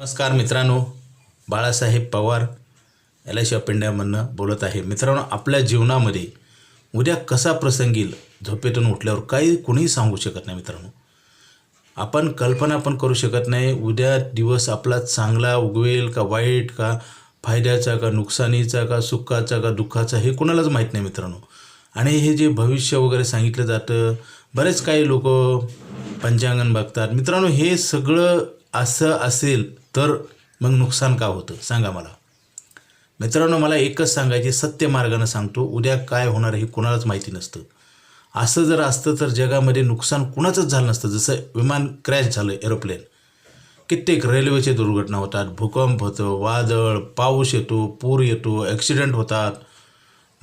नमस्कार मित्रांनो Balasaheb Pawar L I C of इंडियामधनं बोलत आहे. मित्रांनो आपल्या जीवनामध्ये उद्या कसा प्रसंग येईल झोपेतून उठल्यावर काही कुणीही सांगू शकत नाही मित्रांनो. आपण कल्पना पण करू शकत नाही उद्या दिवस आपला चांगला उगवेल का वाईट का फायद्याचा का नुकसानीचा का सुखाचा का दुःखाचा हे कुणालाच माहीत नाही मित्रांनो. आणि हे जे भविष्य वगैरे सांगितलं जातं बरेच काही लोक पंचांगण बघतात. मित्रांनो हे सगळं असं असेल तर मग नुकसान का होतं? सांगा मला. मित्रांनो मला एकच सांगायचे सत्य मार्गानं सांगतो उद्या काय होणार हे कोणालाच माहिती नसतं. असं जर असतं तर जगामध्ये नुकसान कुणाचंच झालं नसतं. जसं विमान क्रॅश झालं एरोप्लेन. कित्येक रेल्वेचे दुर्घटना होतात भूकंप होतं वादळ पाऊस येतो पूर येतो ॲक्सिडेंट होतात.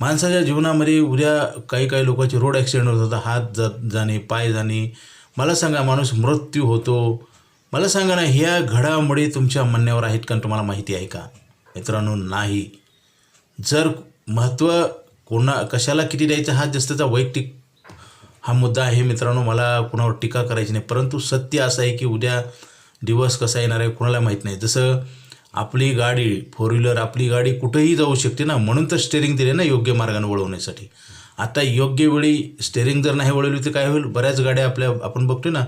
माणसाच्या जीवनामध्ये उद्या काही काही लोकांचे रोड ॲक्सिडेंट होत होतात हात जात जाणे पाय जाणे. मला सांगा माणूस मृत्यू होतो मला सांगा ना ह्या घडामोडी तुमच्या म्हणण्यावर आहेत का? तुम्हाला माहिती आहे का? मित्रांनो नाही. जर महत्त्व कोणा कशाला किती द्यायचं हा जास्तचा वैयक्तिक हा मुद्दा आहे. मित्रांनो मला कुणावर टीका करायची नाही. परंतु सत्य असं आहे की उद्या दिवस कसा येणार आहे कुणाला माहीत नाही. जसं आपली गाडी फोर व्हीलर आपली गाडी कुठेही जाऊ शकते ना म्हणून तर स्टेअरिंग दिले ना योग्य मार्गाने वळवण्यासाठी. आता योग्य वेळी स्टेअरिंग जर नाही वळवली तर काय होईल? बऱ्याच गाड्या आपल्या आपण बघतो ना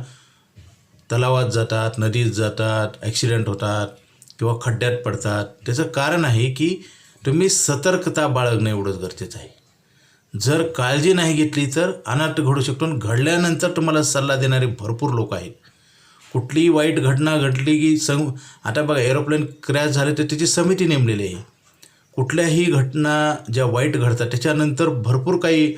तलावात जातात नदीत जातात ॲक्सिडेंट होतात किंवा खड्ड्यात पडतात. त्याचं कारण आहे की तुम्ही सतर्कता बाळगणं एवढंच गरजेचं आहे. जर काळजी नाही घेतली तर अनर्थ घडू शकतो आणि घडल्यानंतर तुम्हाला सल्ला देणारे भरपूर लोक आहेत. कुठलीही वाईट घटना घडली की सं आता बघा एरोप्लेन क्रॅश झाले तर त्याची समिती नेमलेली आहे. कुठल्याही घटना ज्या वाईट घडतात त्याच्यानंतर भरपूर काही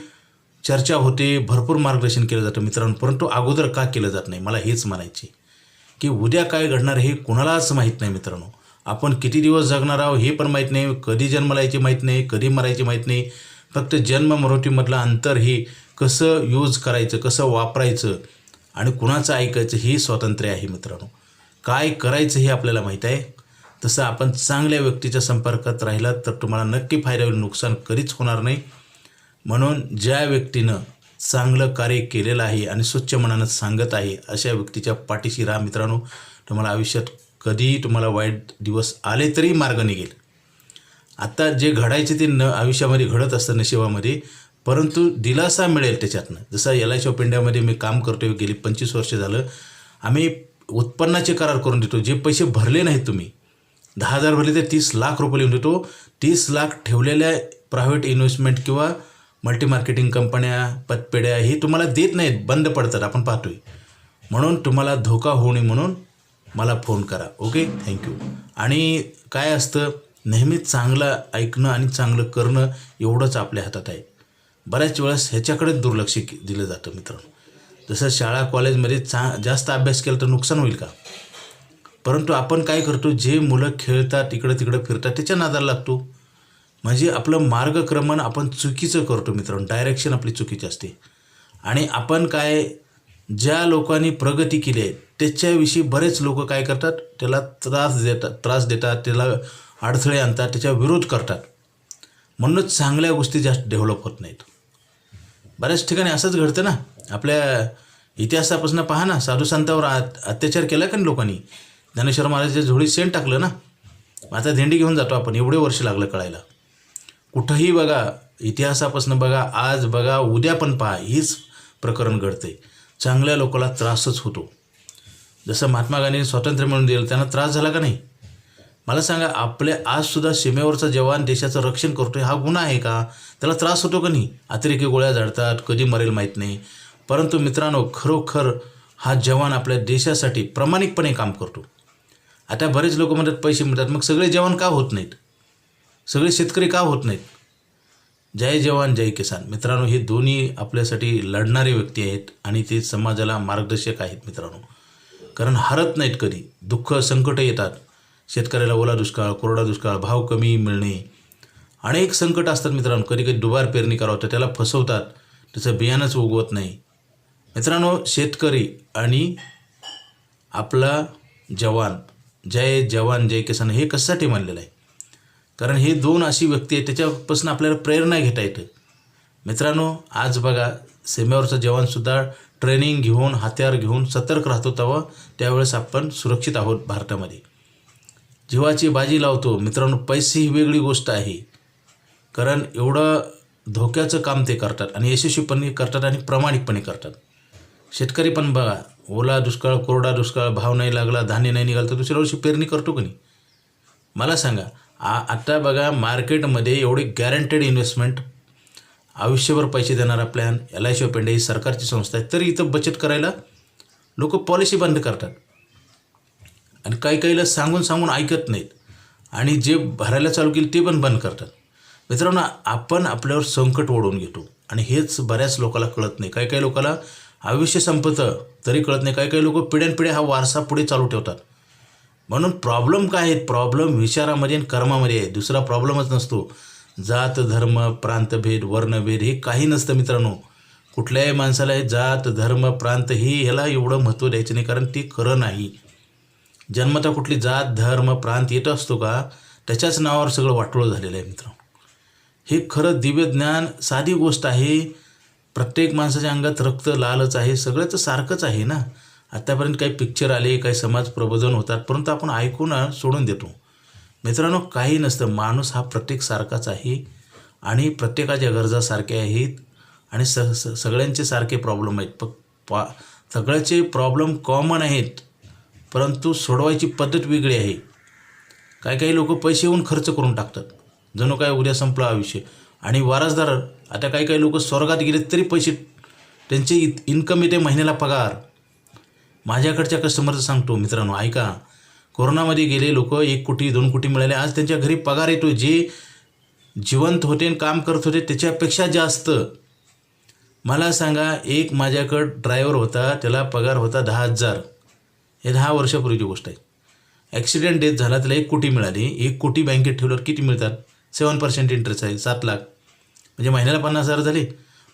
चर्चा होते भरपूर मार्गदर्शन केलं जातं मित्रांनो परंतु अगोदर का केलं जात नाही? मला हेच म्हणायचे की उद्या काय घडणार हे कुणालाच माहीत नाही मित्रांनो. आपण किती दिवस जगणार आहोत हे पण माहीत नाही कधी जन्माला यायचे माहीत नाही कधी मरायचे माहीत नाही. फक्त जन्म मृत्यूमधलं अंतर हे कसं यूज करायचं कसं वापरायचं आणि कुणाचं ऐकायचं हे स्वातंत्र्य आहे मित्रांनो. काय करायचं हे आपल्याला माहीत आहे? तसं आपण चांगल्या व्यक्तीच्या संपर्कात राहिलात तर तुम्हाला नक्की फायदा होईल नुकसान कधीच होणार नाही. म्हणून ज्या व्यक्तीनं चांगलं कार्य केलेलं आहे आणि स्वच्छ मनानं सांगत आहे अशा व्यक्तीच्या पाठीशी राहा मित्रांनो. तुम्हाला आयुष्यात कधीही तुम्हाला वाईट दिवस आले तरी मार्ग निघेल. आता जे घडायचे ते न आयुष्यामध्ये घडत असतं नशिबामध्ये परंतु दिलासा मिळेल त्याच्यातनं. जसं एल आय ऑफ इंडियामध्ये मी काम करतोय गेली पंचवीस वर्ष झालं. आम्ही उत्पन्नाचे करार करून देतो. जे पैसे भरले नाहीत तुम्ही दहा हजार भरले तर तीस लाख रुपये लिहून देतो. तीस लाख ठेवलेल्या प्रायव्हेट इन्व्हेस्टमेंट किंवा मल्टी मार्केटिंग कंपन्या पतपेढ्या हे तुम्हाला देत नाहीत बंद पडतात आपण पाहतोय. म्हणून तुम्हाला धोका होऊ नये म्हणून मला फोन करा ओके? थँक्यू आणि काय असतं नेहमी चांगलं ऐकणं आणि चांगलं करणं एवढंच आपल्या हातात आहे. बऱ्याच वेळेस ह्याच्याकडे दुर्लक्ष के- दिलं जातं मित्रांनो. जसं शाळा कॉलेजमध्ये चा जास्त अभ्यास केला तर नुकसान होईल का? परंतु आपण काय करतो जे मुलं खेळतात इकडं तिकडं फिरतात त्याच्या नादाला लागतो. म्हणजे आपलं मार्गक्रमण आपण चुकीचं करतो मित्रांनो. डायरेक्शन आपली चुकीची असते. आणि आपण काय ज्या लोकांनी प्रगती केली आहे त्याच्याविषयी बरेच लोक काय करतात त्याला त्रास देतात त्रास देतात त्याला अडथळे आणतात त्याच्या विरोध करतात. म्हणूनच चांगल्या गोष्टी जास्त डेव्हलप होत नाहीत. बऱ्याच ठिकाणी असंच घडतं ना. आपल्या इतिहासापासून पहा ना साधू संतावर अत्याचार केला का नाही लोकांनी? ज्ञानेश्वर महाराजांच्या झोळी सेंट टाकलं ना. आता दिंडी घेऊन जातो आपण एवढे वर्ष लागलं कळायला. कुठंही बघा इतिहासापासून बघा आज बघा उद्या पण पहा हीच प्रकरण घडते चांगल्या लोकाला त्रासच होतो. जसं महात्मा गांधीने स्वातंत्र्य मिळून दिलं त्यांना त्रास झाला का नाही? मला सांगा आपल्या आजसुद्धा सीमेवरचा जवान देशाचं रक्षण करतोय हा गुन्हा आहे का? त्याला त्रास होतो का नाही? अतिरेकी गोळ्या झाडतात कधी मरेल माहीत नाही. परंतु मित्रांनो खरोखर हा जवान आपल्या देशासाठी प्रामाणिकपणे काम करतो. आता बरेच लोक म्हणतात पैसे मिळतात मग सगळे जवान का होत नाहीत? सगळे शेतकरी का होत नाहीत? जय जवान जय किसान. मित्रांनो हे दोन्ही आपल्यासाठी लढणारे व्यक्ती आहेत आणि ते समाजाला मार्गदर्शक आहेत मित्रांनो. कारण हरत नाहीत कधी. दुःख संकट येतात. शेतकऱ्याला ओला दुष्काळ कोरडा दुष्काळ भाव कमी मिळणे. अनेक संकट असतात मित्रांनो. कधी कधी दुबार पेरणी करावं तर त्याला फसवतात. त्याचं बियाणंच उगवत नाही. मित्रांनो शेतकरी आणि आपला जवान जय जवान जय किसान हे कशासाठी मानलेलं आहे? कारण हे दोन अशी व्यक्ती आहेत त्याच्यापासून आपल्याला प्रेरणा घेता येतं. मित्रांनो आज बघा सीमेवरचा जवानसुद्धा ट्रेनिंग घेऊन हत्यार घेऊन सतर्क राहतो तेव्हा त्यावेळेस आपण सुरक्षित आहोत भारतामध्ये. जीवाची बाजी लावतो. मित्रांनो पैसे ही वेगळी गोष्ट आहे. कारण एवढं धोक्याचं काम ते करतात आणि यशस्वीपणे करतात आणि प्रामाणिकपणे करतात. शेतकरी पण बघा ओला दुष्काळ कोरडा दुष्काळ भाव नाही लागला धान्य नाही निघालं तर दुसऱ्या वर्षी पेरणी करतो की नाही? मला सांगा आ आता बघा मार्केटमध्ये एवढी गॅरंटेड इन्व्हेस्टमेंट आयुष्यभर पैसे देणारा plan L I C of ही सरकारची संस्था आहे. तरी इथं बचत करायला लोक पॉलिसी बंद करतात. आणि काही काहीला सांगून सांगून ऐकत नाहीत. आणि जे भरायला चालू केलं ते पण बंद करतात. मित्रांनो आपण आपल्यावर संकट ओढून घेतो. आणि हेच बऱ्याच लोकांना कळत नाही. काही काही लोकांना आयुष्य संपतं तरी कळत नाही. काही काही लोक पिढ्यानपिढ्या हा वारसा पुढे चालू ठेवतात. म्हणून प्रॉब्लेम काय आहेत? प्रॉब्लेम विचारामध्ये आणि कर्मामध्ये आहे. दुसरा प्रॉब्लेमच नसतो. जात धर्म प्रांतभेद वर्णभेद हे काही नसतं मित्रांनो. कुठल्याही माणसाला हे जात धर्म प्रांत हे ह्याला एवढं महत्त्व द्यायचं नाही कारण ते खरं नाही. जन्मता कुठली जात धर्म प्रांत येत असतो का? त्याच्याच नावावर सगळं वाटोळं झालेलं आहे मित्रांनो. हे खरं दिव्य ज्ञान साधी गोष्ट आहे. प्रत्येक माणसाच्या अंगात रक्त लालच आहे. सगळं तर सारखंच आहे ना? आत्तापर्यंत काही पिक्चर आले काही समाज प्रबोधन होतात परंतु आपण ऐकून सोडून देतो. मित्रांनो काही नसतं. माणूस हा प्रत्येक सारखाच आहे आणि प्रत्येकाच्या गरजा सारख्या आहेत आणि स स सगळ्यांचे सारखे प्रॉब्लेम आहेत. प पा सगळ्याचे प्रॉब्लेम कॉमन आहेत परंतु सोडवायची पद्धत वेगळी आहे. काही काही लोक पैसे येऊन खर्च करून टाकतात. जणू काय उद्या संपला आयुष्य आणि वारसदार आता काही काही लोक स्वर्गात गेले तरी पैसे त्यांचे इत इन्कम येते महिन्याला पगार. माझ्याकडच्या कस्टमरचं सांगतो मित्रांनो ऐका. कोरोनामध्ये गेले लोक एक कोटी दोन कोटी मिळाले. आज त्यांच्या घरी पगार येतो जे जिवंत होते आणि काम करत होते त्याच्यापेक्षा जास्त. मला सांगा एक माझ्याकडं ड्रायव्हर होता त्याला पगार होता दहा हजार. हे दहा वर्षापूर्वीची गोष्ट आहे. ॲक्सिडेंट डेथ झाला त्याला एक कोटी मिळाली. एक कोटी बँकेत ठेवल्यावर किती मिळतात? सेवन पर्सेंट इंटरेस्ट आहे सात लाख. म्हणजे महिन्याला पन्नास हजार झाले.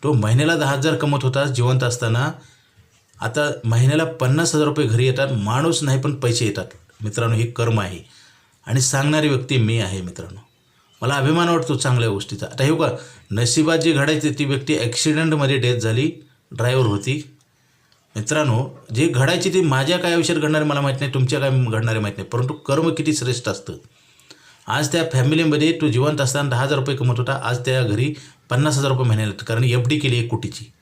तो महिन्याला दहा हजार कमवत होता जिवंत असताना. आता महिन्याला पन्नास हजार रुपये घरी येतात माणूस नाही पण पैसे येतात. मित्रांनो हे कर्म आहे. आणि सांगणारी व्यक्ती मी आहे मित्रांनो. मला अभिमान वाटतो चांगल्या गोष्टीचा. आता हे का नशिबात जी घडायची ती व्यक्ती ॲक्सिडेंटमध्ये डेथ झाली ड्रायव्हर होती. मित्रांनो जे घडायची ती माझ्या काय आयुष्यात घडणारे मला माहीत नाही तुमच्या काय घडणारे माहीत नाही. परंतु कर्म किती श्रेष्ठ असतं. आज त्या फॅमिलीमध्ये तू जिवंत असताना दहा हजार रुपये कमवत होता. आज त्या घरी पन्नास हजार रुपये महिन्याला कारण एफ डी केली एक कोटीची.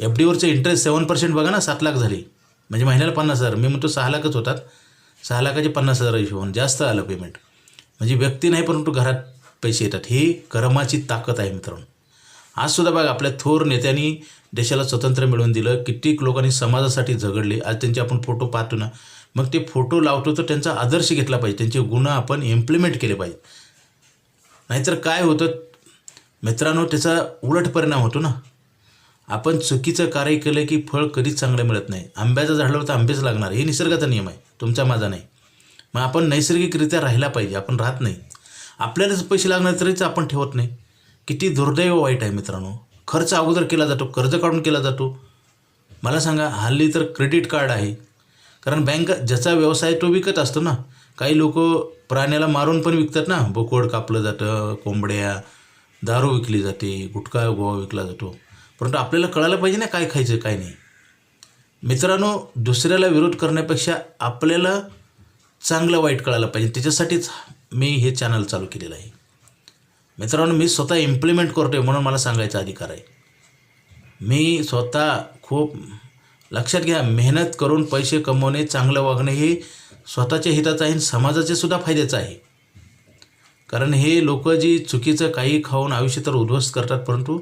एफ डीवरचं इंटरेस्ट सेवन पर्सेंट बघा ना सात लाख झाली. म्हणजे महिन्याला पन्नास हजार. मी म्हणतो सहा लाखच होतात. सहा लाखाचे पन्नास हजार हिशोबाने. जास्त आलं पेमेंट म्हणजे व्यक्ती नाही परंतु घरात पैसे येतात. ही कर्माची ताकद आहे मित्रांनो. आजसुद्धा बघा आपल्या थोर नेत्यांनी देशाला स्वतंत्र मिळवून दिलं. कित्येक लोकांनी समाजासाठी झगडले. आज त्यांचे आपण फोटो पाहतो ना. मग ते फोटो लावतो तर त्यांचा आदर्श घेतला पाहिजे. त्यांचे गुण आपण इम्प्लिमेंट केले पाहिजे. नाहीतर काय होतं? मित्रांनो त्याचा उलट परिणाम होतो ना. आपण चुकीचं कार्य केलं की फळ कधीच चांगलं मिळत नाही. आंब्याचं झाडलं तर आंबेच लागणार. हे निसर्गाचा नियम आहे. तुमचा माझा नाही. मग आपण नैसर्गिकरित्या राहिला पाहिजे. आपण राहत नाही. आपल्यालाच पैसे लागणार तरीच आपण ठेवत नाही. किती दुर्दैव वाईट आहे मित्रांनो. खर्च अगोदर केला जातो. कर्ज काढून केला जातो. मला सांगा हल्ली तर क्रेडिट कार्ड आहे. कारण बँक ज्याचा व्यवसाय तो विकत असतो ना. काही लोक प्राण्याला मारून पण विकतात ना. बोकोड कापलं जातं कोंबड्या दारू विकली जाते गुटखा गोवा विकला जातो. परंतु आपल्याला कळायला पाहिजे ना काय खायचं काय नाही. मित्रांनो दुसऱ्याला विरोध करण्यापेक्षा आपल्याला चांगलं वाईट कळायला पाहिजे. त्याच्यासाठीच मी हे चॅनल चालू केलेलं आहे. मित्रांनो मी स्वतः इम्प्लिमेंट करतो आहे म्हणून मला सांगायचा अधिकार आहे. मी स्वतः खूप लक्षात घ्या मेहनत करून पैसे कमवणे चांगलं वागणे हे स्वतःच्या हिताचं आहे आणि समाजाचे सुद्धा फायद्याचं आहे. कारण हे लोक जी चुकीचं काही खाऊन आयुष्य तर उद्ध्वस्त करतात परंतु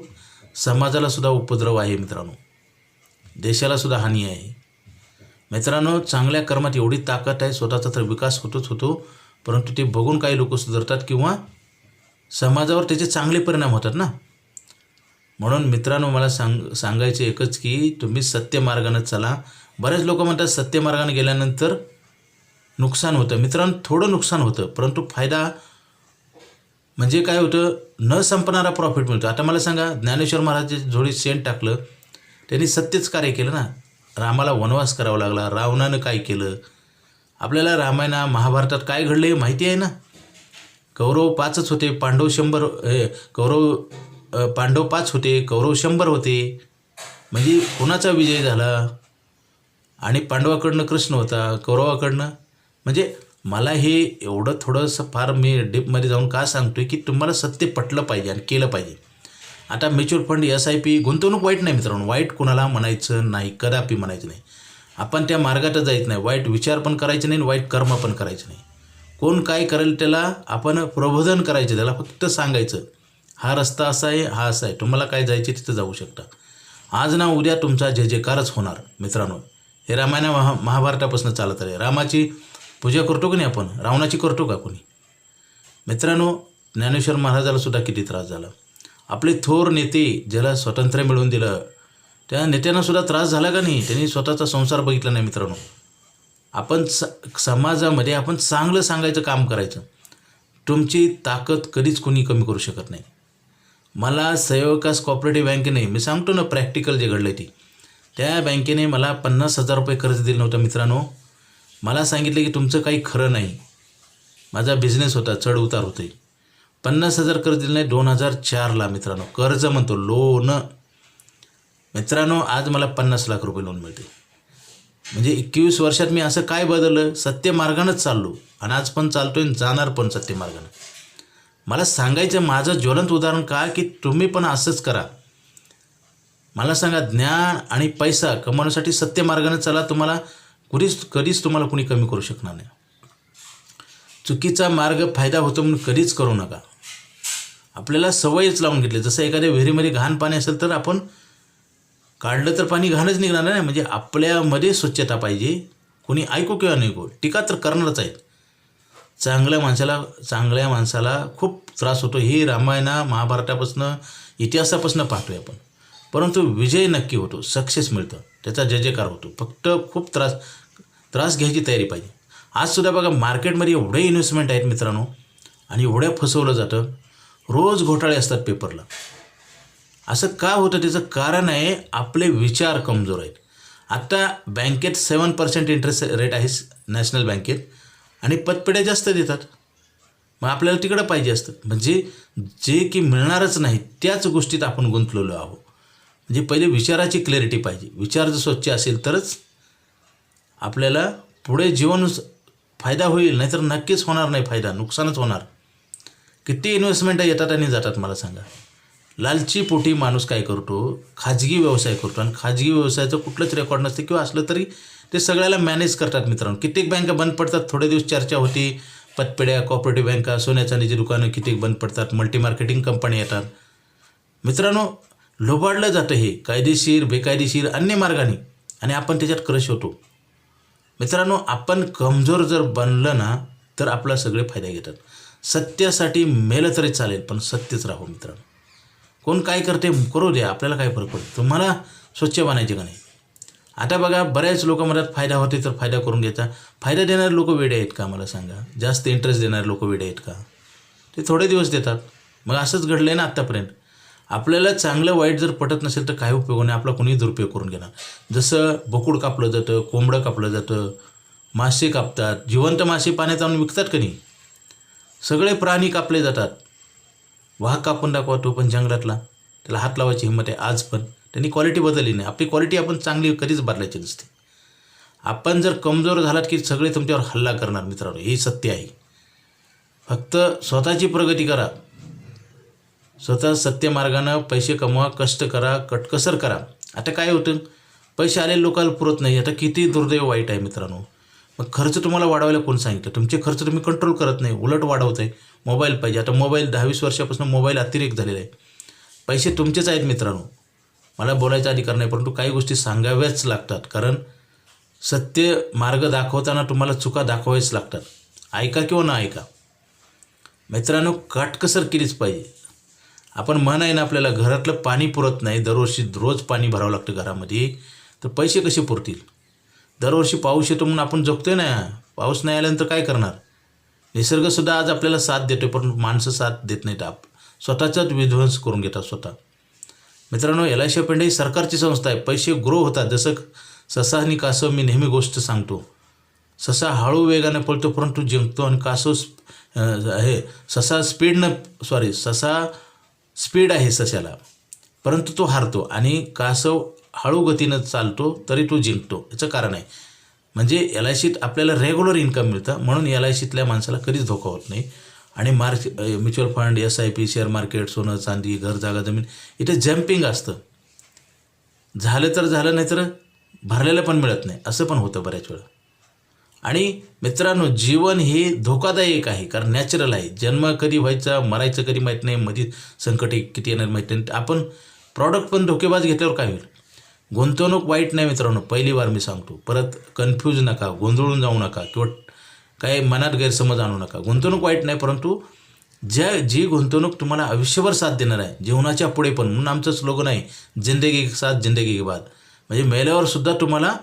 समाजाला सुद्धा उपद्रव आहे मित्रांनो. देशाला सुद्धा हानी आहे. मित्रांनो चांगल्या कर्मात एवढी ताकद आहे स्वतःचा तर विकास होतोच होतो परंतु ते बघून काही लोक सुधारतात किंवा समाजावर त्याचे चांगले परिणाम होतात ना. म्हणून मित्रांनो मला सांग सांगायचे एकच की तुम्ही सत्य मार्गानं चला. बरेच लोक म्हणतात सत्य मार्गाने गेल्यानंतर नुकसान होतं. मित्रांनो थोडं नुकसान होतं परंतु फायदा म्हणजे काय होतं न संपणारा प्रॉफिट मिळतो. आता मला सांगा ज्ञानेश्वर महाराजांचे जोडी शेण टाकलं त्यांनी सत्यच कार्य केलं ना? रामाला वनवास करावा लागला रावणानं काय केलं? आपल्याला रामायणा महाभारतात काय घडलं हे माहिती आहे ना? कौरव पाचच होते पांडव शंभर कौरव पांडव पाच होते कौरव शंभर होते. म्हणजे कोणाचा विजय झाला? आणि पांडवाकडनं कृष्ण होता कौरवाकडनं? म्हणजे मला हे एवढं थोडंसं फार मी डीपमध्ये जाऊन का सांगतो आहे की तुम्हाला सत्य पटलं पाहिजे आणि केलं पाहिजे. आता mutual fund S I P गुंतवणूक वाईट नाही मित्रांनो. वाईट कोणाला म्हणायचं नाही कदापि म्हणायचं नाही. आपण त्या मार्गातच जायचं नाही. वाईट विचार पण करायचे नाही आणि वाईट कर्म पण करायचं नाही. कोण काय करेल त्याला आपण प्रबोधन करायचं त्याला फक्त सांगायचं हा रस्ता असा आहे हा असा आहे. तुम्हाला काय जायचे तिथं जाऊ शकता. आज ना उद्या तुमचा जय जयकारच होणार मित्रांनो. हे रामायण महा महाभारतापासून चालत आहे रामाची पूजा करतो की नाही आपण? रावणाची करतो का कोणी? मित्रांनो ज्ञानेश्वर महाराजाला सुद्धा किती त्रास झाला. आपले थोर नेते ज्याला स्वातंत्र्य मिळवून दिलं त्या नेत्यांना सुद्धा त्रास झाला का नाही? त्यांनी स्वतःचा संसार बघितला नाही मित्रांनो. आपण स समाजामध्ये आपण चांगलं सांगायचं काम करायचं. तुमची ताकद कधीच कोणी कमी करू शकत नाही. मला सहयोगास कॉपरेटिव्ह बँकेने मी सांगतो ना प्रॅक्टिकल जे घडलं ती. त्या बँकेने मला पन्नास हजार रुपये कर्ज दिलं नव्हतं मित्रांनो. मला सांगितलं की तुमचं काही खरं नाही. माझा बिझनेस होता चढ उतार होते. पन्नास हजार कर्ज दिलं नाही दोन हजार चारला मित्रांनो. कर्ज म्हणतो लोन. मित्रांनो आज मला पन्नास लाख रुपये लोन मिळते. म्हणजे एकवीस वर्षात मी असं काय बदललं? सत्य मार्गानंच चाललो. आणि आज पण चालतो आणि जाणार पण सत्य मार्गानं. मला सांगायचं माझं ज्वलंत उदाहरण का की तुम्ही पण असंच करा. मला सांगा ज्ञान आणि पैसा कमवण्यासाठी सत्य मार्गाने चला तुम्हाला. कुणीच कधीच तुम्हाला कुणी कमी करू शकणार नाही. चुकीचा मार्ग फायदा होतो म्हणून कधीच करू नका. आपल्याला सवयच लावून घेतली. जसं एखाद्या विहिरीमध्ये घाण पाणी असेल तर आपण काढलं तर पाणी घाणच निघणार नाही. म्हणजे आपल्यामध्ये स्वच्छता पाहिजे. कोणी ऐकू किंवा नाही ऐकू. टीका तर करणारच आहेत. चांगल्या माणसाला चांगल्या माणसाला खूप त्रास होतो. हे रामायणा महाभारतापासून इतिहासापासून पाहतोय आपण. परंतु विजय नक्की होतो. सक्सेस मिळतं. त्याचा जय जयकार होतो. फक्त खूप त्रास त्रास घ्यायची तयारी पाहिजे. आजसुद्धा बघा मार्केटमध्ये एवढे इन्व्हेस्टमेंट आहेत मित्रांनो आणि एवढ्या फसवलं जातं. रोज घोटाळे असतात पेपरला. असं का होतं? त्याचं कारण आहे आपले विचार कमजोर आहेत. आत्ता बँकेत सेवन पर्सेंट इंटरेस्ट रेट आहे नॅशनल बँकेत आणि पतपेढ्या जास्त देतात. मग आपल्याला तिकडं पाहिजे असतं. म्हणजे जे की मिळणारच नाही त्याच गोष्टीत आपण गुंतलेलो आहोत. म्हणजे पहिले विचाराची क्लॅरिटी पाहिजे. विचार जर स्वच्छ असेल तरच आपल्याला पुढे जीवन फायदा होईल नाहीतर नक्कीच होणार नाही फायदा नुकसानच होणार. किती इन्व्हेस्टमेंट येतात आणि जातात मला सांगा. लालची पोटी माणूस काय करतो? खाजगी व्यवसाय करतो आणि खाजगी व्यवसायाचं कुठलंच रेकॉर्ड नसते किंवा असलं तरी ते सगळ्याला मॅनेज करतात मित्रांनो. कित्येक बँका बंद पडतात थोडे दिवस चर्चा होती. पतपेड्या कॉपरेटिव्ह बँका सोन्या चांदीची दुकानं कित्येक बंद पडतात मल्टी मार्केटिंग कंपन्या येतात. मित्रांनो लोबाडलं जातं हे कायदेशीर बेकायदेशीर अन्य मार्गाने. आणि आपण त्याच्यात क्रश होतो. मित्रांनो आपण कमजोर जर बनलं ना तर आपला सगळे फायदे घेतात. सत्यासाठी मेलं तरी चालेल पण सत्यच राहू मित्रांनो. कोण काय करते करू द्या आपल्याला काय फरक पडतो तुम्हाला स्वच्छ बनायचे का नाही? आता बघा बऱ्याच लोक म्हणतात फायदा होते तर फायदा करून घ्यायचा फायदा देणारे लोक वेडे आहेत का मला सांगा? जास्त इंटरेस्ट देणारे लोक वेडे आहेत का? ते थोडे दिवस देतात. मग असंच घडलं आहे ना आत्तापर्यंत आपल्याला चांगलं वाईट जर पटत नसेल तर काही उपयोग नाही. आपला कोणीही दुरुपयोग करून घेणार. जसं बोकुड कापलं जातं कोंबडं कापलं जातं मासे कापतात जिवंत मासे पाण्यात आणून विकतात का नाही? सगळे प्राणी कापले जातात. वाघ कापून दाखवा तो पण जंगलातला. त्याला हात लावायची हिंमत आहे आज पण. त्यांनी क्वालिटी बदलली नाही. आपली क्वालिटी आपण चांगली कधीच बदलायची नसते. आपण जर कमजोर झालात की सगळे तुमच्यावर हल्ला करणार मित्रांनो. हे सत्य आहे. फक्त स्वतःची प्रगती करा. स्वतः सत्य मार्गानं पैसे कमवा कष्ट करा कटकसर करा. आता काय होतं? पैसे आलेले लोकांना पुरत नाही. आता किती दुर्दैव वाईट आहे मित्रांनो. मग खर्च तुम्हाला वाढवायला कोण सांगितलं? तुमचे खर्च तुम्ही कंट्रोल करत नाही. उलट वाढवत आहे मोबाईल पाहिजे. आता मोबाईल दहावीस वर्षापासून मोबाईल अतिरेक झालेला आहे. पैसे तुमचेच आहेत मित्रांनो. मला बोलायचा अधिकार नाही परंतु काही गोष्टी सांगाव्याच लागतात. कारण सत्य मार्ग दाखवताना तुम्हाला चुका दाखवायच लागतात. ऐका किंवा ना ऐका. मित्रांनो काटकसर केलीच पाहिजे. आपण म्हण आहे ना आपल्याला घरातलं पाणी पुरत नाही दरवर्षी रोज पाणी भरावं लागतं घरामध्ये तर पैसे कसे पुरतील? दरवर्षी पाऊस येतो म्हणून आपण जगतोय ना पाऊस नाही आल्यानंतर काय करणार? निसर्गसुद्धा आज आपल्याला साथ देतोय पण माणसं साथ देत नाहीत. आप स्वतःचाच विध्वंस करून घेतात स्वतः. मित्रांनो एल आय सी पेंडे ही सरकारची संस्था आहे. पैसे ग्रो होतात. जसं ससा आणि कासव मी नेहमी गोष्ट सांगतो. ससा हळू वेगाने पळतो परंतु जिंकतो आणि कासव हे ससा स्पीडनं सॉरी ससा स्पीड आहे सशाला. परंतु तो हारतो आणि कासव हळू गतीनं चालतो तरी तो जिंकतो. याचं कारण आहे. म्हणजे एल आय सीत आपल्याला रेग्युलर इन्कम मिळतं म्हणून एल आय सीतल्या माणसाला कधीच धोका होत नाही. आणि mark mutual fund S I P share market सोनं चांदी घर जागा जमीन इथे जम्पिंग असतं. झालं तर झालं नाही तर भरलेलं पण मिळत नाही. असं पण होतं बऱ्याच वेळा. आणि मित्रांनो जीवन हे धोकादायक आहे कारण नॅचरल आहे. जन्म कधी व्हायचा मरायचं कधी माहीत नाही मध्ये संकट किती येणार माहीत नाही. आपण प्रॉडक्ट पण धोकेबाज घेतल्यावर काय होईल? गुंतवणूक वाईट नाही मित्रांनो पहिली वार मी सांगतो. परत कन्फ्यूज नका गोंधळून जाऊ नका किंवा काय मनात गैरसमज आणू नका. गुंतवणूक वाईट नाही परंतु ज्या जी गुंतवणूक तुम्हाला आयुष्यभर साथ देणार आहे जीवनाच्या पुढे पण म्हणून आमचं स्लोगन आहे जिंदगी साथ जिंदगी के बाद. म्हणजे मेल्यावर सुद्धा तुम्हाला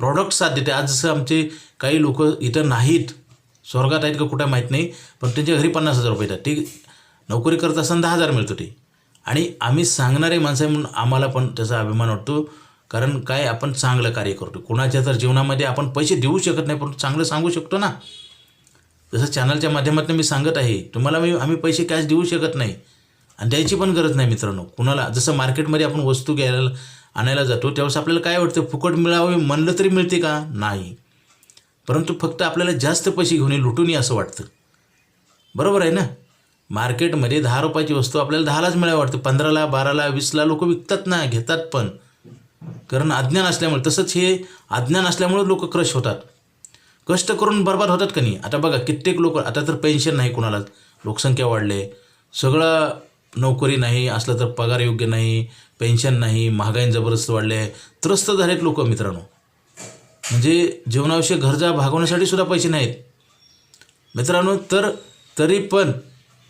प्रॉडक्ट साथ देते आज जसं आमचे काही लोक इथं नाहीत. स्वर्गात आहेत का कुठं माहीत नाही. पण त्यांच्या घरी पन्नास हजार रुपये येतात. ते नोकरी करत असताना दहा हजार मिळतो ते. आणि आम्ही सांगणारे माणसं आहे म्हणून आम्हाला पण त्याचा अभिमान वाटतो. कारण काय आपण चांगलं कार्य करतो. कोणाच्या तर जीवनामध्ये आपण पैसे देऊ शकत नाही पण चांगलं सांगू शकतो ना. जसं चॅनलच्या माध्यमातून मी सांगत आहे. तुम्हाला मी आम्ही पैसे कॅश देऊ शकत नाही. आणि द्यायची पण गरज नाही मित्रांनो. कुणाला जसं मार्केटमध्ये आपण वस्तू घ्यायला आणायला जातो त्यावेळेस आपल्याला काय वाटतं फुकट मिळावे म्हणलं तरी मिळते का? नाही. परंतु फक्त आपल्याला जास्त पैसे घेऊन ये, लुटून ये असं वाटतं. बरोबर आहे ना? मार्केटमध्ये दहा रुपयाची वस्तू आपल्याला दहालाच मिळावी वाटतं. पंधराला बाराला वीसला लोक विकतात ना घेतात पण. कारण अज्ञान असल्यामुळे तसंच हे अज्ञान असल्यामुळे लोक क्रश होतात. कष्ट करून बरबाद होतात का नाही? आता बघा कित्येक लोक आता तर पेन्शन नाही कुणालाच. लोकसंख्या वाढले. सगळं नोकरी नाही असलं तर पगार योग्य नाही. पेन्शन नाही महागाई जबरदस्त वाढले त्रस्त झालेत लोक मित्रांनो. म्हणजे जीवनाविषयी गरजा भागवण्यासाठी सुद्धा पैसे नाहीत. मित्रांनो तर तरी पण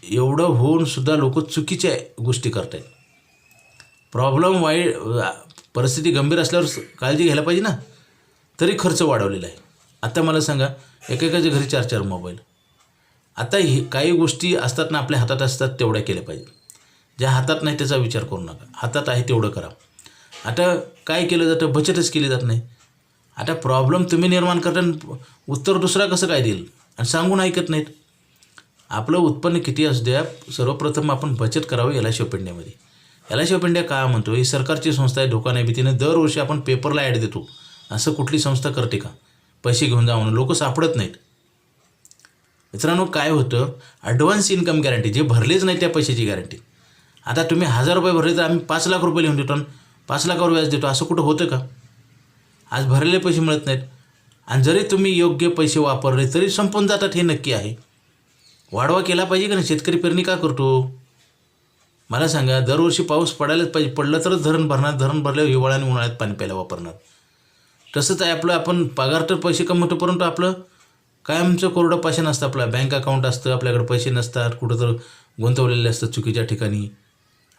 एवढं होऊन सुद्धा लोक चुकीच्या गोष्टी करत आहेत प्रॉब्लेम वाईट परिस्थिती गंभीर असल्यावर काळजी घ्यायला पाहिजे ना. तरी खर्च वाढवलेला आहे. आता मला सांगा एकेकाच्या घरी चार चार मोबाईल. आता हे काही गोष्टी असतात ना आपल्या हातात असतात तेवढ्या केल्या पाहिजे ज्या हातात नाही त्याचा विचार करू नका. हातात आहे तेवढं करा. आता काय केलं जातं? बचतच केली जात नाही. आता प्रॉब्लेम तुम्ही निर्माण करता आणि उत्तर दुसरा कसं काय देईल? आणि सांगून ऐकत नाहीत. आपलं उत्पन्न किती असू द्या सर्वप्रथम आपण बचत करावी एल आय सी ऑफ इंडियामध्ये L I C of India का म्हणतो? ही सरकारची संस्था आहे धोका नाही भीतीने दरवर्षी आपण पेपरला ॲड देतो. असं कुठली संस्था करते का? पैसे घेऊन जा म्हणून लोक सापडत नाहीत. मित्रांनो काय होतं? ॲडव्हान्स इन्कम गॅरंटी जे भरलेच नाही त्या पैशाची गॅरंटी आता तुम्ही हजार रुपये भरले तर आम्ही पाच लाख रुपये लिहून देतो आणि पाच लाखावर व्याज देतो. असं कुठं होतं का? आज भरलेले पैसे मिळत नाहीत. आणि जरी तुम्ही योग्य पैसे वापरले तरी संपून जातात हे नक्की आहे. वाढवा केला पाहिजे का नाही? शेतकरी पेरणी का करतो? मला सांगा दरवर्षी पाऊस पडायलाच पाहिजे पडलं तरच धरण भरणार धरण भरल्यावर हिवाळा आणि उन्हाळ्यात पाणी प्यायला वापरणार. तसंच आहे आपलं आपण पगार तर पैसे कमवतो परंतु आपलं कायमचं कोरडं पैसे नसतं आपलं. बँक अकाउंट असतं आपल्याकडे पैसे नसतात कुठं तर गुंतवलेले असतात चुकीच्या ठिकाणी.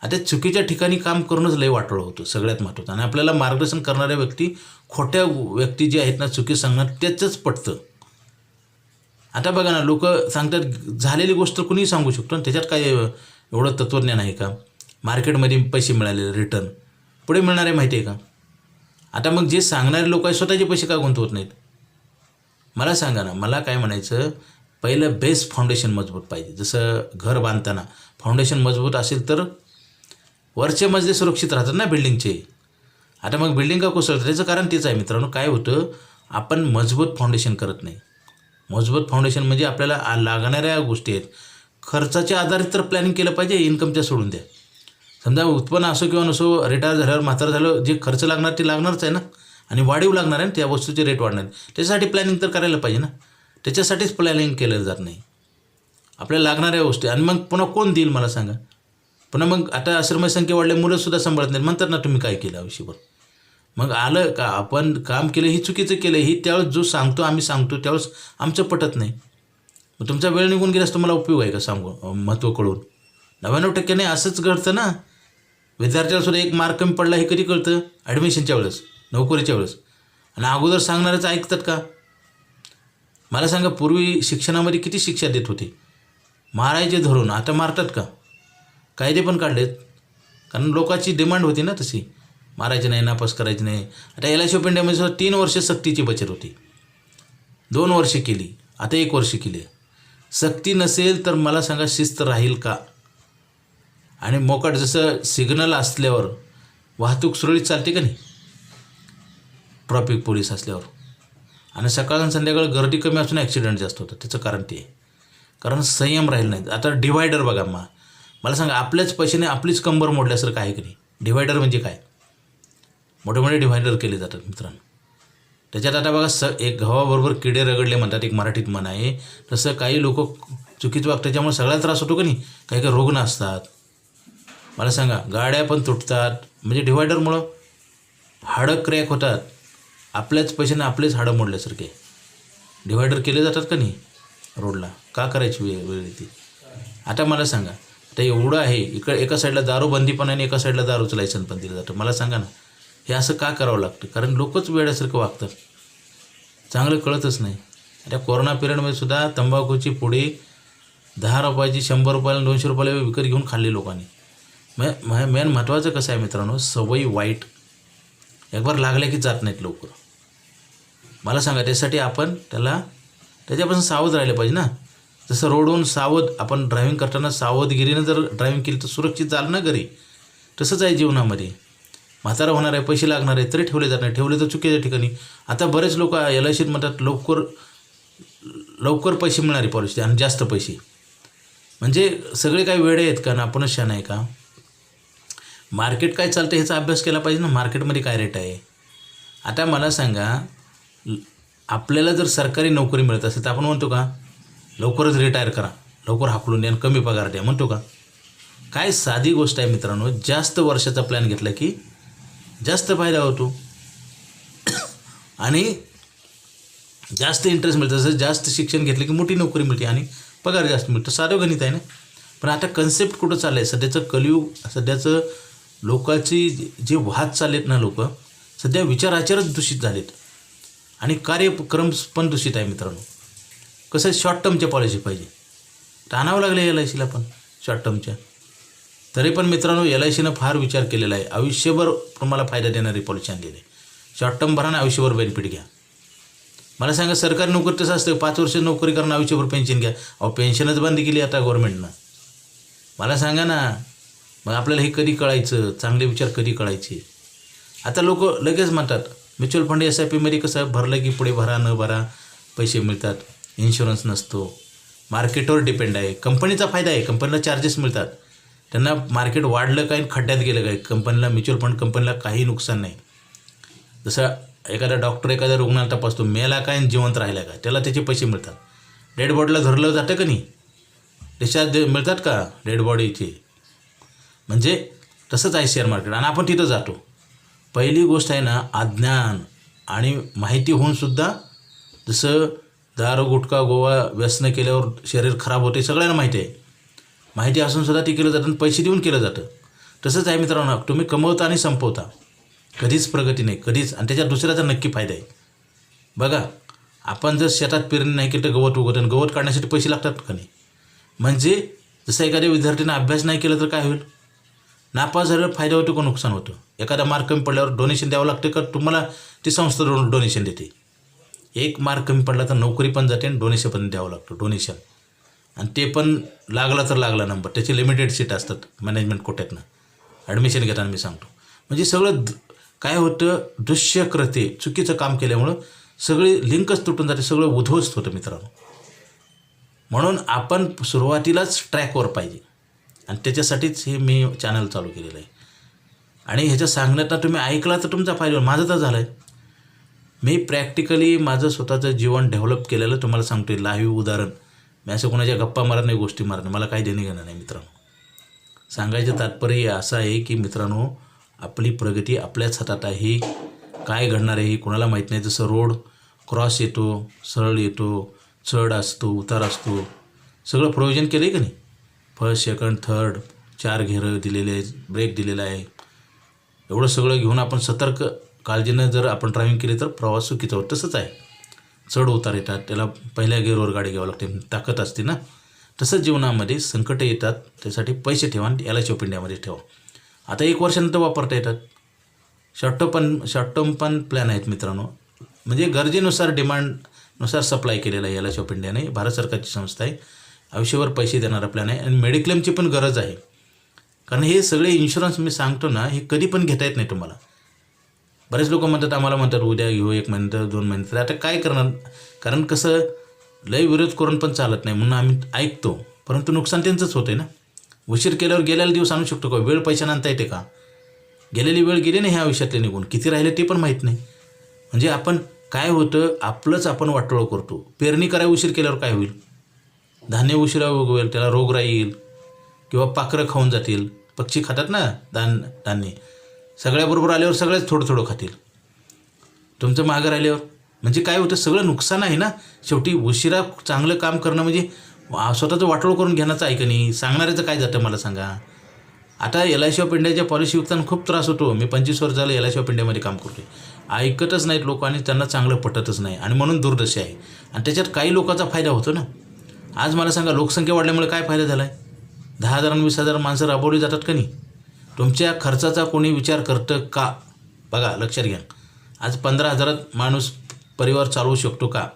आता चुकीच्या ठिकाणी काम करूनच लय वाटोळं होतं सगळ्यात महत्त्वाचं. आणि आपल्याला मार्गदर्शन करणाऱ्या व्यक्ती खोट्या व्यक्ती जे आहेत ना चुकी सांगणार त्याचंच पटतं. आता बघा ना लोक सांगतात झालेली गोष्ट कुणीही सांगू शकतो. आणि त्याच्यात काय एवढं तत्त्वज्ञान आहे का? मार्केटमध्ये पैसे मिळाले रिटर्न पुढे मिळणार आहे माहिती आहे का? आता मग जे सांगणारे लोक आहेत स्वतःचे पैसे का गुंतवत नाहीत? मला सांगा ना मला काय म्हणायचं पहिलं बेस फाउंडेशन मजबूत पाहिजे. जसं घर बांधताना फाउंडेशन मजबूत असेल तर वरचे मजले सुरक्षित राहतात ना बिल्डिंगचे. आता मग बिल्डिंग का कोसळतं? त्याचं कारण तेच आहे मित्रांनो. काय होतं? आपण मजबूत फाउंडेशन करत नाही. मजबूत फाउंडेशन म्हणजे आपल्याला लागणाऱ्या गोष्टी आहेत. खर्चाच्या आधारित तर प्लॅनिंग केलं पाहिजे इन्कमच्या सोडून द्या. समजा उत्पन्न असो किंवा नसो रिटायर झाल्यावर म्हातार झालं जे खर्च लागणार ते लागणारच आहे ना? आणि वाढीव लागणार आहे ना त्या वस्तूचे रेट वाढणार त्याच्यासाठी प्लॅनिंग तर करायला पाहिजे ना? त्याच्यासाठीच प्लॅनिंग केलं जात नाही. आपल्याला लागणाऱ्या गोष्टी. आणि मग पुन्हा कोण देईल मला सांगा? पुन्हा मग आता आश्रमसंख्या वाढल्या मुलंसुद्धा सांभाळत नाही म्हणतात ना तुम्ही काय केलं आयुष्यभर? मग आलं का आपण काम केलं ही चुकीचं केलं ही त्यावेळेस जो सांगतो आम्ही सांगतो त्यावेळेस आमचं पटत नाही. मग तुमचा वेळ निघून गेलास तुम्हाला उपयोग आहे का सांगू महत्त्व कळून नव्याण्णव टक्क्याने असंच घडतं ना. विद्यार्थ्याला सुद्धा एक मार्क कमी पडला हे कधी कळतं? ॲडमिशनच्या वेळेस नोकरीच्या वेळेस. आणि अगोदर सांगणारच ऐकतात का? मला सांगा पूर्वी शिक्षणामध्ये किती शिक्षा देत होते? मारायचे धरून आता मारतात का? कायदे पण काढलेत. कारण लोकांची डिमांड होती ना तशी. मारायची नाही नापास करायची नाही. आता एल आय सी ऑफ इंडियामध्ये सुद्धा तीन वर्ष सक्तीची बचत होती. दोन वर्ष केली. आता एक वर्ष केली सक्ती नसेल तर मला सांगा शिस्त राहील का? आणि मोकाट जसं सिग्नल असल्यावर वाहतूक सुरळीत चालते का नाही? ट्रॉफिक पोलीस असल्यावर. आणि सकाळ आणि संध्याकाळ गर्दी कमी असून ॲक्सिडेंट जास्त होतं त्याचं कारण ते कारण संयम राहील नाही. आता डिवायडर बघा मा. मला सांगा आपल्याच पैशाने आपलीच कंबर मोडल्यासारखं आहे की नाही? डिवायडर म्हणजे काय? मोठे मोठे डिवायडर केले जातात मित्रांनो. त्याच्यात आता बघा स एक गव्हाबरोबर किडे रगडले म्हणतात एक मराठीत म्हण आहे. तसं काही लोक चुकीचं वागतात त्याच्यामुळे सगळा त्रास होतो का नाही? काही काही रुग्ण असतात मला सांगा गाड्या पण तुटतात. म्हणजे डिवायडरमुळं हाडं क्रॅक होतात. आपल्याच पैशाने आपलेच हाडं मोडल्यासारखे. डिवायडर केले जातात का नाही? रोडला का करायची वेळ वेळ येते आता मला सांगा आता एवढं आहे. इकडे एका साईडला दारूबंदी पण आहे आणि एका साईडला दारूचं लायसन पण दिलं जातं. मला सांगा ना हे असं का करावं लागतं? कारण लोकच वेड्यासारखं वागतात. चांगलं कळतच नाही. आता कोरोना पिरियडमध्ये सुद्धा तंबाखूची पुडी दहा रुपयाची शंभर रुपयाला दोनशे रुपयाला विकत घेऊन खाल्ली लोकांनी. मे मेन महत्त्वाचं कसं आहे मित्रांनो? सवयी वाईट. एक बार लागल्या की जात नाहीत लवकर. मला सांगा त्यासाठी आपण त्याला त्याच्यापासून सावध राहिलं पाहिजे ना. जसं रोडवरून सावध आपण ड्रायव्हिंग करताना सावधगिरीनं जर ड्रायव्हिंग केली तर सुरक्षित जाल ना घरी? तसंच आहे जीवनामध्ये. म्हातारा होणार आहे पैसे लागणार आहे तरी ठेवले जाणार ठेवले तर चुकीच्या ठिकाणी. आता बरेच लोक एल आय सीत म्हणतात लवकर लवकर पैसे मिळणारी पॉलिसी आणि जास्त पैसे. म्हणजे सगळे काही वेळे आहेत का? ना आपणच शान आहे का? मार्केट काय चालतं ह्याचा अभ्यास केला पाहिजे ना. मार्केटमध्ये काय रेट आहे? आता मला सांगा आपल्याला जर सरकारी नोकरी मिळत असेल तर आपण म्हणतो का लवकरच रिटायर करा. लवकर हाकलून द्या कमी पगार द्या. म्हणतो का? काय साधी गोष्ट आहे मित्रांनो जास्त वर्षाचा प्लॅन घेतला की जास्त फायदा होतो. आणि जास्त इंटरेस्ट मिळतं. जसं जास्त शिक्षण घेतलं की मोठी नोकरी मिळते आणि पगार जास्त मिळतो. साधं गणित आहे ना? पण आता कन्सेप्ट कुठं चाललं आहे सध्याचं कलियुग सध्याचं लोकांची जे वाद चाललेत ना लोक सध्या विचाराचारच दूषित झालेत. आणि कार्यक्रम पण दूषित आहे मित्रांनो. कसं आहे? शॉर्ट टर्मच्या पॉलिसी पाहिजे. तर आणावं लागले एल आय सीला पण शॉर्ट टर्मच्या तरी पण मित्रांनो एल आय सीनं फार विचार केलेला आहे. आयुष्यभर तुम्हाला फायदा देणारी पॉलिसी आणलेली आहे. शॉर्ट टर्म भरा आणि आयुष्यभर बेनिफिट घ्या. मला सांगा सरकारी नोकरी तसं असतं? पाच वर्ष नोकरी करणं आयुष्यभर पेन्शन घ्या. अहो पेन्शनच बंद केली आता गव्हर्नमेंटनं मला सांगा ना मग आपल्याला हे कधी कळायचं? चांगले विचार कधी कळायचे? आता लोक लगेच म्हणतात म्युच्युअल फंड एस आय पीमध्ये कसं भरलं की पुढे भरा न भरा पैसे मिळतात. इन्शुरन्स नसतो. मार्केटवर डिपेंड आहे. कंपनीचा फायदा आहे. कंपनीला चार्जेस मिळतात. त्यांना मार्केट वाढलं काय आणि खड्ड्यात गेलं काय? कंपनीला म्युच्युअल फंड कंपनीला काही नुकसान नाही. जसं एखादा डॉक्टर एखाद्या रुग्णाला तपासतो मेला काय जिवंत राहिला काय? त्याला त्याचे पैसे मिळतात. डेड बॉडीला धरलं जातं का नाही? डिस्चार्ज दे- मिळतात का डेड बॉडीचे म्हणजे तसंच आहे शेअर मार्केट आणि आपण तिथं जातो. पहिली गोष्ट आहे ना अज्ञान आणि माहिती होऊनसुद्धा जसं दारू गुटखा गोवा व्यसन केल्यावर शरीर खराब होते सगळ्यांना माहिती आहे. माहिती असूनसुद्धा ते केलं जातं आणि पैसे देऊन केलं जातं. तसंच आहे मित्रांनो तुम्ही कमवता आणि संपवता. कधीच प्रगती नाही कधीच. आणि त्याच्यात दुसऱ्याचा नक्की फायदा आहे. बघा आपण जर शेतात पेरणी नाही केलं तर गवत उगवतं आणि गवत काढण्यासाठी पैसे लागतात का नाही? म्हणजे जसं एखाद्या विद्यार्थ्यानं अभ्यास नाही केला तर काय होईल? नापास झाल्यावर फायदा होतो का नुकसान होतं? एखादा मार्क कमी पडल्यावर डोनेशन द्यावं लागतं का? तुम्हाला ती संस्था डोनेशन देते. एक मार्क कमी पडला तर नोकरी पण जाते आणि डोनेशन पण द्यावं लागतं डोनेशन आणि ते पण लागला तर लागला नंबर त्याचे लिमिटेड सीट असतात मॅनेजमेंट कोट्यातनं. ॲडमिशन घेताना मी सांगतो. म्हणजे सगळं काय होतं दृश्यकृते चुकीचं काम केल्यामुळं सगळी लिंकच तुटून जाते सगळं उद्ध्वस्त होतं मित्रांनो. म्हणून आपण सुरुवातीलाच ट्रॅकवर पाहिजे. आणि त्याच्यासाठीच हे मी चॅनल चालू केलेलं आहे. आणि ह्याच्या सांगण्यात तुम्ही ऐकला तर तुमचा फायदा माझं तर झालं आहे मी प्रॅक्टिकली माझं स्वतःचं जीवन डेव्हलप केलेलं तुम्हाला सांगतो लाईव्ह उदाहरण. मी असं कोणाच्या गप्पा मारत नाही गोष्टी मारत नाही. मला काही देणे घेणं नाही मित्रांनो. सांगायचं तात्पर्य असं आहे की मित्रांनो आपली प्रगती आपल्याच हातात आहे. काय घडणार आहे हे कोणाला माहीत नाही. जसं रोड क्रॉस येतो सरळ येतो चढ असतो उतार असतो. सगळं प्रयोजन केलं आहे का नाही? फर्स्ट सेकंड थर्ड चार घेरं दिलेले आहेत ब्रेक दिलेला आहे. एवढं सगळं घेऊन आपण सतर्क काळजीनं जर आपण ड्रायव्हिंग केली तर प्रवास चुकीचा होतो. तसंच आहे. चढ उतार येतात. त्याला पहिल्या गेअरवर गाडी घ्यावं लागते. ताकद असते ना. तसंच जीवनामध्ये संकटं येतात. त्यासाठी पैसे ठेवा आणि याला ऑफ इंडियामध्ये ठेवा. आता एक वर्षानंतर वापरता येतात. शॉर्ट टर्म पण शॉर्ट टर्म पण प्लॅन आहेत मित्रांनो. म्हणजे गरजेनुसार डिमांडनुसार सप्लाय केलेला आहे याला ऑफ इंडियाने भारत सरकारची संस्था आहे. आयुष्यभर पैसे देणारा प्लॅन आहे. आणि मेडिक्लेमची पण गरज आहे. कारण हे सगळे इन्शुरन्स मी सांगतो ना हे कधी पण घेता येत नाही तुम्हाला. बरेच लोक म्हणतात आम्हाला म्हणतात उद्या घेऊ एक महिन्यात दोन महिन्यात. आता काय करणार? कारण कसं लय विरोध करून पण चालत नाही म्हणून आम्ही ऐकतो. परंतु नुकसान त्यांचंच होते ना. उशीर केल्यावर गेलेला दिवस आणू शकतो का? वेळ पैशाने आणता येते का? गेलेली वेळ गेली नाही ह्या आयुष्यातले निघून. किती राहिले ते पण माहीत नाही. म्हणजे आपण काय होतं आपलंच आपण वाटोळं करतो. पेरणी करायला उशीर केल्यावर काय होईल? धान्य उशिरा उगवेल त्याला रोगराई येईल किंवा पाखरं खाऊन जातील. पक्षी खातात ना धान धान्य. सगळ्याबरोबर आल्यावर सगळेच थोडं थोडं खातील. तुमचं मागं राहिल्यावर. म्हणजे काय होतं सगळं नुकसान आहे ना? शेवटी उशिरा चांगलं काम करणं म्हणजे स्वतःचं वाटोळ करून घेण्याचं आहे का नाही? सांगणाऱ्याचं काय जातं मला सांगा. आता एल आय सी ऑफ इंडियाच्या पॉलिसी विकताना खूप त्रास होतो. मी पंचवीस वर्ष झालं एल आय सी ऑफ इंडियामध्ये काम करतोय. ऐकतच नाहीत लोक आणि त्यांना चांगलं पटतच नाही. आणि म्हणून दुर्दशा आहे. आणि त्याच्यात काही लोकांचा फायदा होतो ना? आज मला सांगा लोकसंख्या वाढल्यामुळे काय फायदा झाला आहे दहा हजार वीस हजार माणसं राबवली जातात का नाही? तुमच्या खर्चाचा कोणी विचार करतं का? बघा लक्षात घ्या. आज पंधरा हजारात माणूस परिवार चालवू शकतो का?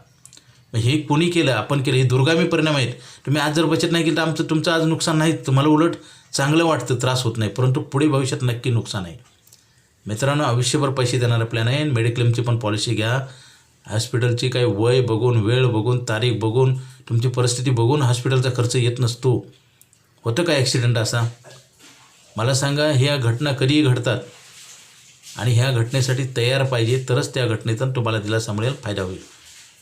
मग हे कोणी केलं? आपण केलं. हे दुर्गामी परिणाम आहेत. तुम्ही आज जर बचत नाही केली तर आमचं तुमचं आज नुकसान नाही तुम्हाला उलट चांगलं वाटतं त्रास होत नाही. परंतु पुढे भविष्यात नक्की नुकसान आहे. मित्रांनो आयुष्यभर पैसे देणारा प्लॅन आहे. मेडिक्लेमची पण पॉलिसी घ्या. हॉस्पिटलची काही वय बघून वेळ बघून तारीख बघून तुमची परिस्थिती बघून हॉस्पिटलचा खर्च येत नसतो. होतं का ॲक्सिडेंट असा? मला सांगा ह्या घटना कधीही घडतात? आणि ह्या घटनेसाठी तयार पाहिजे तरच त्या घटनेतून तुम्हाला दिलासा मिळेल फायदा होईल.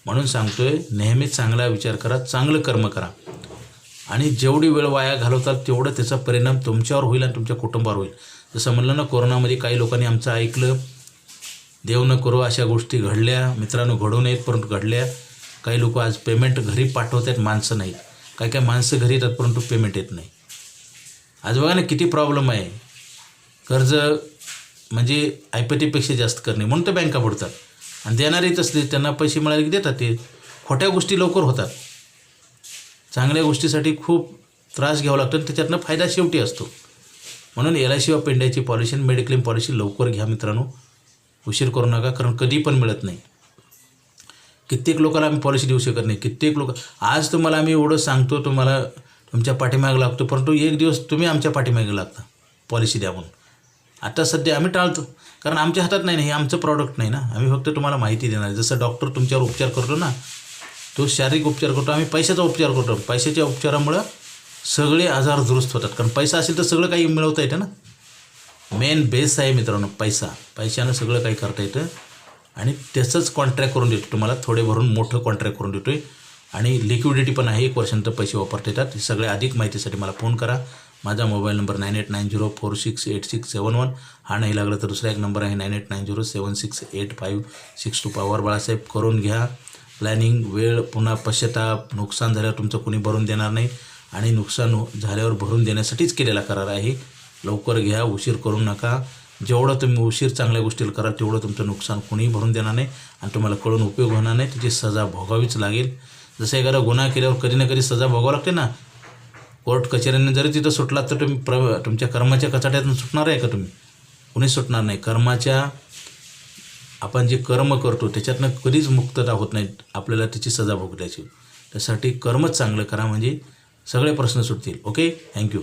म्हणून सांगतोय नेहमीच चांगला विचार करा चांगलं कर्म करा. आणि जेवढी वेळ वाया घालवताल तेवढं त्याचा परिणाम तुमच्यावर होईल आणि तुमच्या कुटुंबावर होईल. जसं म्हणलं ना कोरोनामध्ये काही लोकांनी आमचं ऐकलं देव न करू अशा गोष्टी घडल्या मित्रांनो घडू नयेत परंतु घडल्या. काही लोक आज पेमेंट घरी पाठवत आहेत माणसं नाहीत. काही काही माणसं घरी येतात परंतु पेमेंट येत नाही. आज बघा ना किती प्रॉब्लेम आहे. कर्ज म्हणजे ऐपतीपेक्षा जास्त करणे म्हणून ते बँका बुडतात आणि देणारेच असले त्यांना पैसे मिळाले की देतात ते. खोट्या गोष्टी लवकर होतात. चांगल्या गोष्टीसाठी खूप त्रास घ्यावा लागतो आणि त्याच्यातनं फायदा शेवटी असतो. म्हणून एल आय सी ऑफ इंडियाची पॉलिसी आणि मेडिक्लेम पॉलिसी लवकर घ्या मित्रांनो. उशीर करू नका कारण कधी पण मिळत नाही. कित्येक लोकांना आम्ही पॉलिसी देऊ शकत नाही. कित्येक लोक आज तुम्हाला आम्ही एवढं सांगतो तुम्हाला तुमच्या पाठीमागे लागतो परंतु एक दिवस तुम्ही आमच्या पाठीमागे लागता पॉलिसी द्या म्हणून आता सध्या आम्ही टाळतो कारण आमच्या हातात नाही ना हे आमचं प्रॉडक्ट नाही ना. आम्ही फक्त तुम्हाला माहिती देणार. जसं डॉक्टर तुमच्यावर उपचार करतो ना तो शारीरिक उपचार करतो आम्ही पैशाचा उपचार करतो. पैशाच्या उपचारामुळं सगळे आजार दुरुस्त होतात. कारण पैसा असेल तर सगळं काही मिळवता येतं ना. मेन बेस आहे मित्रांनो पैसा. पैशानं सगळं काही करता येतं. आणि त्याचंच कॉन्ट्रॅक्ट करून देतो तुम्हाला. थोडे भरून मोठं कॉन्ट्रॅक्ट करून देतो आहे आणि लिक्विडिटी पण आहे. एक वर्षानंतर पैसे वापरता येतात. सगळ्या अधिक माहितीसाठी मला फोन करा. माझा mobile number nine eight nine zero four six eight six seven one हा नाही लागला तर दुसरा एक नंबर आहे. Nine eight nine zero seven six eight five six two Pawar Balasaheb. करून घ्या. प्लॅनिंग वेळ पुन्हा पश्चाताप. नुकसान झाल्यावर तुमचं कोणी भरून देणार नाही. आणि नुकसान झाल्यावर भरून देण्यासाठीच केलेला करार आहे. लवकर घ्या. उशीर करू नका. जेवढं तुम्ही उशीर चांगल्या गोष्टीला कराल तेवढं तुमचं नुकसान कोणीही भरून देणार नाही. आणि तुम्हाला कळून उपयोग होणार नाही. त्याची सजा भोगावीच लागेल. जसं एखादा गुन्हा केल्यावर कधी ना कधी सजा भोगावं लागते ना. कोर्ट कचेऱ्यांनी जरी तिथं सुटलात तर तुम्ही प्र तुमच्या कर्माच्या कचाट्यातून सुटणार आहे का तुम्ही? कुणीच सुटणार नाही. कर्माच्या आपण जे कर्म करतो त्याच्यातनं कधीच मुक्तता होत नाही. आपल्याला त्याची सजा भोगल्याची. त्यासाठी कर्मच चांगलं करा म्हणजे सगळे प्रश्न सुटतील. Okay thank you